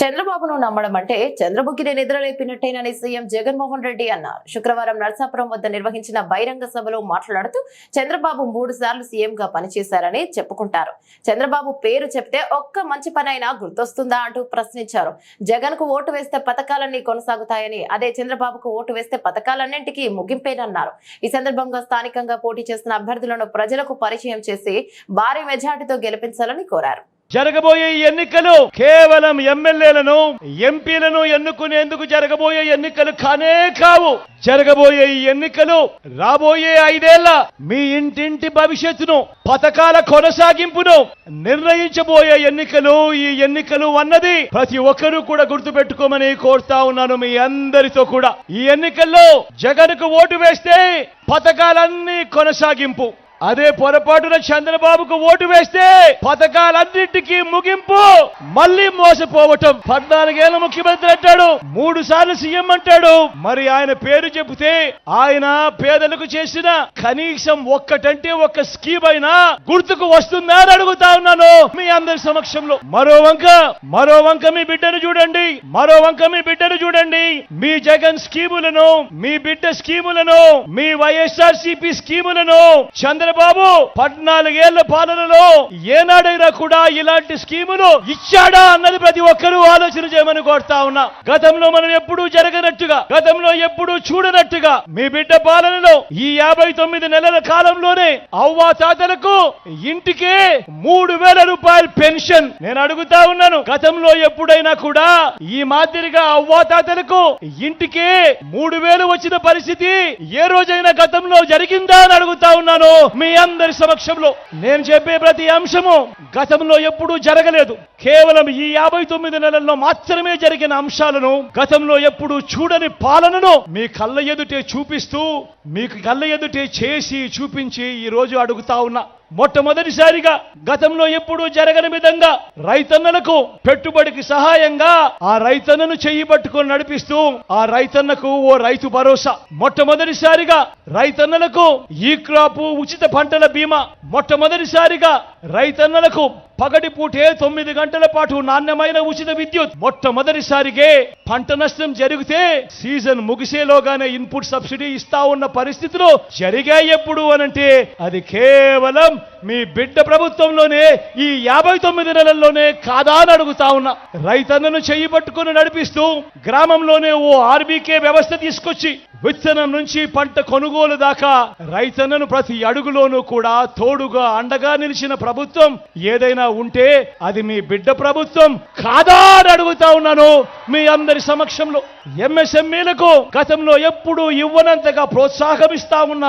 చంద్రబాబును నమ్మడం అంటే చంద్రబుకిని నిద్రలేపినట్టేనని సీఎం జగన్మోహన్ రెడ్డి అన్నారు. శుక్రవారం నర్సాపురం వద్ద నిర్వహించిన బహిరంగ సభలో మాట్లాడుతూ చంద్రబాబు మూడు సార్లు సీఎం గా పనిచేశారని చెప్పుకుంటారు. చంద్రబాబు పేరు చెప్తే ఒక్క మంచి పనైనా గుర్తొస్తుందా అంటూ ప్రశ్నించారు. జగన్కు ఓటు వేస్తే పథకాలన్నీ కొనసాగుతాయని అదే చంద్రబాబుకు ఓటు వేస్తే పథకాలన్నింటికీ ముగింపేనన్నారు. ఈ సందర్భంగా స్థానికంగా పోటీ చేస్తున్న అభ్యర్థులను ప్రజలకు పరిచయం చేసి భారీ మెజార్టీతో గెలిపించాలని కోరారు. జరగబోయే ఈ ఎన్నికలు కేవలం ఎమ్మెల్యేలను ఎంపీలను ఎన్నుకునేందుకు జరగబోయే ఎన్నికలు కానే కావు. జరగబోయే ఈ ఎన్నికలు రాబోయే ఐదేళ్ళ మీ ఇంటింటి భవిష్యత్తును పథకాల కొనసాగింపును నిర్ణయించబోయే ఎన్నికలు ఈ ఎన్నికలు అన్నది ప్రతి ఒక్కరూ కూడా గుర్తుపెట్టుకోమని కోరుతా ఉన్నాను మీ అందరితో కూడా. ఈ ఎన్నికల్లో జగన్కు ఓటు వేస్తే పథకాలన్నీ కొనసాగింపు. అదే పొరపాటున చంద్రబాబుకు ఓటు వేస్తే పథకాలన్నింటికీ ముగింపు. మళ్ళీ మోసపోవటం. పద్నాలుగేళ్ళ ముఖ్యమంత్రి అంటాడు. మూడు సార్లు సీఎం అంటాడు. మరి ఆయన పేరు చెబితే ఆయన పేదలకు చేసిన కనీసం ఒక్కటంటే ఒక్క స్కీమ్ అయినా గుర్తుకు వస్తుందా అని అడుగుతా ఉన్నాను. మీ అందరి సమక్షంలో. మరో వంక మరో వంక మీ బిడ్డను చూడండి. మరో వంక మీ బిడ్డను చూడండి. మీ జగన్ స్కీములను మీ బిడ్డ స్కీములను మీ వైఎస్ఆర్ సిపి స్కీములను చంద్రబాబు పద్నాలుగేళ్ళ పాలనలో ఏనాడైనా కూడా ఇలాంటి స్కీములు ఇచ్చాడా అన్నది ప్రతి ఒక్కరూ ఆలోచన చేయమని కోరుతా ఉన్నా. గతంలో మనం ఎప్పుడూ జరగనట్టుగా గతంలో ఎప్పుడూ చూడనట్టుగా మీ బిడ్డ పాలనలో ఈ యాభై తొమ్మిది నెలల కాలంలోనే అవ్వా తాతలకు ఇంటికే మూడు వేల రూపాయల పెన్షన్. నేను అడుగుతా ఉన్నాను గతంలో ఎప్పుడైనా కూడా ఈ మాదిరిగా అవ్వా తాతలకు ఇంటికే మూడు వేలు వచ్చిన పరిస్థితి ఏ రోజైనా గతంలో జరిగిందా అని అడుగుతా ఉన్నాను. మీ అందరి సమక్షంలో నేను చెప్పే ప్రతి అంశము గతంలో ఎప్పుడూ జరగలేదు. కేవలం ఈ యాభై తొమ్మిది నెలల్లో మాత్రమే జరిగిన అంశాలను గతంలో ఎప్పుడూ చూడని పాలనను మీ కళ్ళ ఎదుటే చూపిస్తూ మీకు కళ్ళ ఎదుటే చేసి చూపించి ఈ రోజు అడుగుతా ఉన్నా. మొట్టమొదటిసారిగా గతంలో ఎప్పుడూ జరగని విధంగా రైతన్నలకు పెట్టుబడికి సహాయంగా ఆ రైతన్నను చెయ్యి పట్టుకొని నడిపిస్తూ ఆ రైతన్నకు ఓ రైతు భరోసా. మొట్టమొదటిసారిగా రైతన్నలకు ఈ క్రాపు ఉచిత పంటల బీమా. మొట్టమొదటిసారిగా రైతన్నలకు పగటి పూటే తొమ్మిది గంటల పాటు నాణ్యమైన ఉచిత విద్యుత్. మొట్టమొదటిసారిగే పంట నష్టం జరిగితే సీజన్ ముగిసేలోగానే ఇన్పుట్ సబ్సిడీ ఇస్తా ఉన్న పరిస్థితులు జరిగాయి ఎప్పుడు అనంటే అది కేవలం మీ బిడ్డ ప్రభుత్వంలోనే ఈ యాభై తొమ్మిది నెలల్లోనే కాదా అని అడుగుతా ఉన్నా. రైతన్నను చెయ్యి పట్టుకుని నడిపిస్తూ గ్రామంలోనే ఓ ఆర్బీకే వ్యవస్థ తీసుకొచ్చి విత్తనం నుంచి పంట కొనుగోలు దాకా రైతన్నను ప్రతి అడుగులోనూ కూడా తోడుగా అండగా నిలిచిన ప్రభుత్వం ఏదైనా ఉంటే అది మీ బిడ్డ ప్రభుత్వం కాదా అని అడుగుతా ఉన్నాను మీ అందరి సమక్షంలో. ఎంఎస్ఎంఈలకు గతంలో ఎప్పుడు ఇవ్వనంతగా ప్రోత్సాహమిస్తా ఉన్న.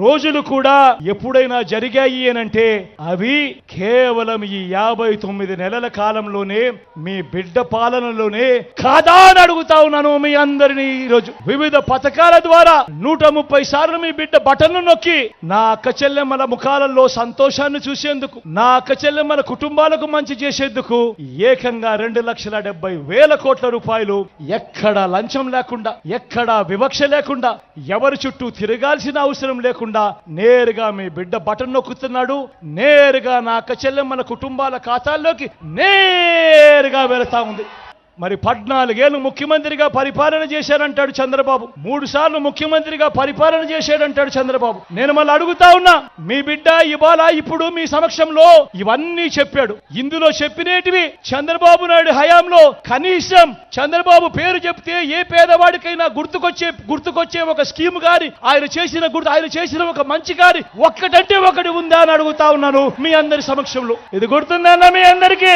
రోజులు కూడా ఎప్పుడైనా జరిగాయి అనంటే అవి కేవలం ఈ యాభై తొమ్మిది నెలల కాలంలోనే మీ బిడ్డ పాలనలోనే కాదా అని అడుగుతా ఉన్నాను మీ అందరినీ ఈరోజు. వివిధ పథకాల ద్వారా నూట ముప్పై సార్లు మీ బిడ్డ బటన్ను నొక్కి నా అక్క చెల్లెమ్మల ముఖాలలో సంతోషాన్ని చూసేందుకు నా అక్క చెల్లెమ్మల కుటుంబాలకు మంచి చేసేందుకు ఏకంగా రెండు లక్షల డెబ్బై వేల కోట్ల రూపాయలు ఎక్కడ లంచం లేకుండా ఎక్కడ వివక్ష లేకుండా ఎవరి చుట్టూ తిరగాల్సిన అవసరం లేకుండా నేరుగా మీ బిడ్డ బటన్ నొక్కుతున్నాడు. నేరుగా నా అక్క చెల్లెమ్మల కుటుంబాల ఖాతాల్లోకి నేరుగా వెళతా ఉంది. మరి పద్నాలుగేళ్ళు ముఖ్యమంత్రిగా పరిపాలన చేశాడంటాడు చంద్రబాబు. మూడు సార్లు ముఖ్యమంత్రిగా పరిపాలన చేశాడంటాడు చంద్రబాబు. నేను మళ్ళీ అడుగుతా ఉన్నా మీ బిడ్డ ఇవాళ ఇప్పుడు మీ సమక్షంలో ఇవన్నీ చెప్పాడు. ఇందులో చెప్పినేటివి చంద్రబాబు నాయుడు హయాంలో కనీసం చంద్రబాబు పేరు చెప్తే ఏ పేదవాడికైనా గుర్తుకొచ్చే గుర్తుకొచ్చే ఒక స్కీమ్ గాని ఆయన చేసిన గుర్తు ఆయన చేసిన ఒక మంచి గాని ఒక్కటంటే ఒకటి ఉందా అని అడుగుతా ఉన్నాను మీ అందరి సమక్షంలో. ఇది గుర్తుందన్న మీ అందరికీ?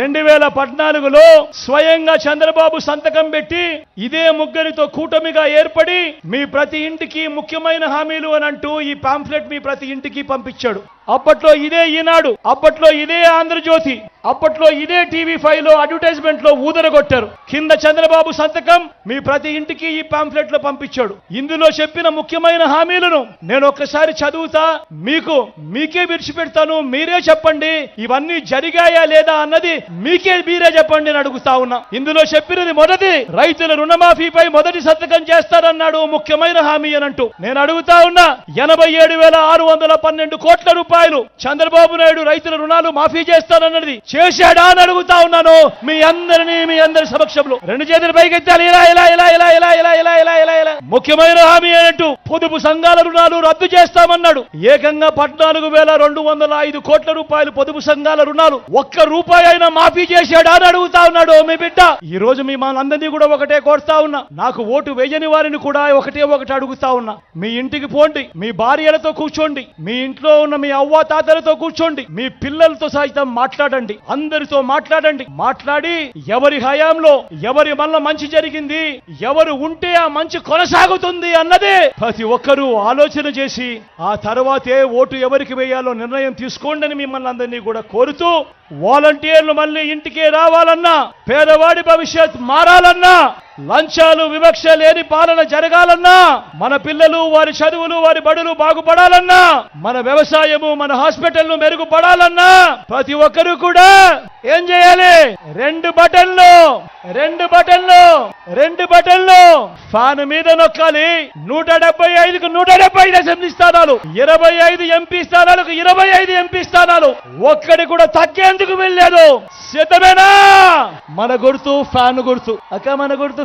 రెండు వేల పద్నాలుగులో స్వయం స్వయంగా చంద్రబాబు సంతకం పెట్టి ఇదే ముగ్గురితో కూటమిగా ఏర్పడి మీ ప్రతి ఇంటికి ముఖ్యమైన హామీలు అని అంటూ ఈ పాంఫ్లెట్ మీ ప్రతి ఇంటికి పంపించాడు. అప్పట్లో ఇదే ఈనాడు అప్పట్లో ఇదే ఆంధ్రజ్యోతి అప్పట్లో ఇదే టీవీ ఫైవ్లో అడ్వర్టైజ్మెంట్లో ఊదరగొట్టారు. కింద చంద్రబాబు సంతకం మీ ప్రతి ఇంటికి ఈ పాంఫ్లెట్లో పంపించాడు. ఇందులో చెప్పిన ముఖ్యమైన హామీలను నేను ఒక్కసారి చదువుతా మీకు మీకే విడిచిపెడతాను మీరే చెప్పండి ఇవన్నీ జరిగాయా లేదా అన్నది మీకే మీరే చెప్పండి అని అడుగుతా ఉన్నా. ఇందులో చెప్పినది మొదటి రైతుల రుణమాఫీపై మొదటి సంతకం చేస్తారన్నాడు ముఖ్యమైన హామీ అని అంటూ. నేను అడుగుతా ఉన్నా ఎనభై ఏడు వేల ఆరు వందల పన్నెండు కోట్ల రూపాయలు రూపాయలు. చంద్రబాబు నాయుడు రైతుల రుణాలు మాఫీ చేస్తానన్నది చేశాడా అని అడుగుతా ఉన్నాను. మీ అందరినీ మీ అందరి సమక్షంలో. రెండు చేతులు పైకెత్తాలి ఇలా ఇలా ఇలా ఇలా ఇలా ఇలా ఇలా ఇలా ఇలా ఇలా. ముఖ్యమైన హామీ ఏంటంటూ పొదుపు సంఘాల రుణాలు రద్దు చేస్తామన్నాడు. ఏకంగా పద్నాలుగు వేల రెండు వందల ఐదు కోట్ల రూపాయలు పొదుపు సంఘాల రుణాలు ఒక్క రూపాయి అయినా మాఫీ చేశాడా అని అడుగుతా ఉన్నాడు. మీ బిడ్డ ఈ రోజు మీ మనందరినీ కూడా ఒకటే కోరుతా ఉన్నా. నాకు ఓటు వేయని వారిని కూడా ఒకటే ఒకటి అడుగుతా ఉన్నా. మీ ఇంటికి పోండి. మీ భార్యలతో కూర్చోండి. మీ ఇంట్లో ఉన్న మీ అవ్వ తాతలతో కూర్చోండి. మీ పిల్లలతో సైతం మాట్లాడండి. అందరితో మాట్లాడండి. మాట్లాడి ఎవరి హయాంలో ఎవరి వల్ల మంచి జరిగింది ఎవరు ఉంటే ఆ మంచి కొనసాగుతుంది అన్నదే ప్రతి ఒక్కరూ ఆలోచన చేసి ఆ తర్వాతే ఓటు ఎవరికి వేయాలో నిర్ణయం తీసుకోండి అని మిమ్మల్ని అందరినీ కూడా కోరుతూ వాలంటీర్లు మళ్ళీ ఇంటికే రావాలన్నా పేదవాడి భవిష్యత్ మారాలన్నా లంచాలు వివక్ష లేని పాలన జరగాలన్నా మన పిల్లలు వారి చదువులు వారి బడులు బాగుపడాలన్నా మన వ్యవసాయము మన హాస్పిటల్ను మెరుగుపడాలన్నా ప్రతి ఒక్కరూ కూడా ఏం చేయాలి? రెండు బటన్లు రెండు బటన్లు రెండు బటన్లు ఫ్యాన్ మీద నొక్కాలి. నూట డెబ్బై ఐదుకు నూట డెబ్బై ఐదు అసెంబ్లీ స్థానాలు ఇరవై ఐదు ఎంపీ స్థానాలకు ఇరవై ఐదు ఎంపీ స్థానాలు. ఒక్కడి కూడా తగ్గేందుకు వెళ్ళలేదు సిద్ధమేనా? మన గుర్తు ఫ్యాన్ గుర్తు. అక్క మన గుర్తు